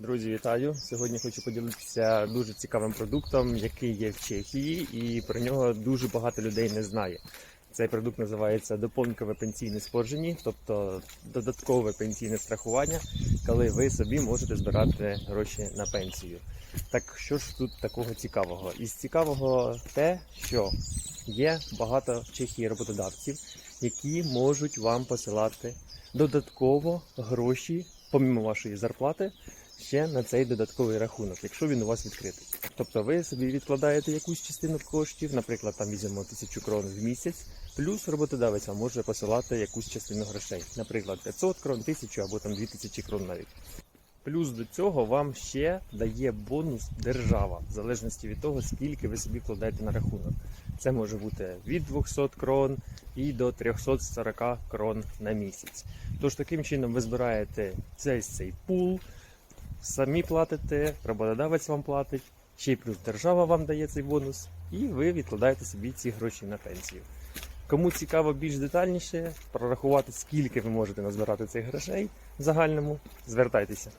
Друзі, вітаю! Сьогодні хочу поділитися дуже цікавим продуктом, який є в Чехії, і про нього дуже багато людей не знає. Цей продукт називається дополнкове пенсійне спорження, тобто додаткове пенсійне страхування, коли ви собі можете збирати гроші на пенсію. Так що ж тут такого цікавого? Із цікавого те, що є багато в Чехії роботодавців, які можуть вам посилати додатково гроші, помимо вашої зарплати, ще на цей додатковий рахунок, якщо він у вас відкритий. Тобто ви собі відкладаєте якусь частину коштів, наприклад, там візьмемо тисячу крон в місяць, плюс роботодавець вам може посилати якусь частину грошей, наприклад, 500 крон, 1000 або там 2000 крон навіть. Плюс до цього вам ще дає бонус держава, в залежності від того, скільки ви собі вкладаєте на рахунок. Це може бути від 200 крон і до 340 крон на місяць. Тож таким чином ви збираєте цей цей пул, самі платите, роботодавець вам платить, ще й плюс держава вам дає цей бонус, і ви відкладаєте собі ці гроші на пенсію. Кому цікаво більш детальніше прорахувати, скільки ви можете назбирати цих грошей в загальному, звертайтеся.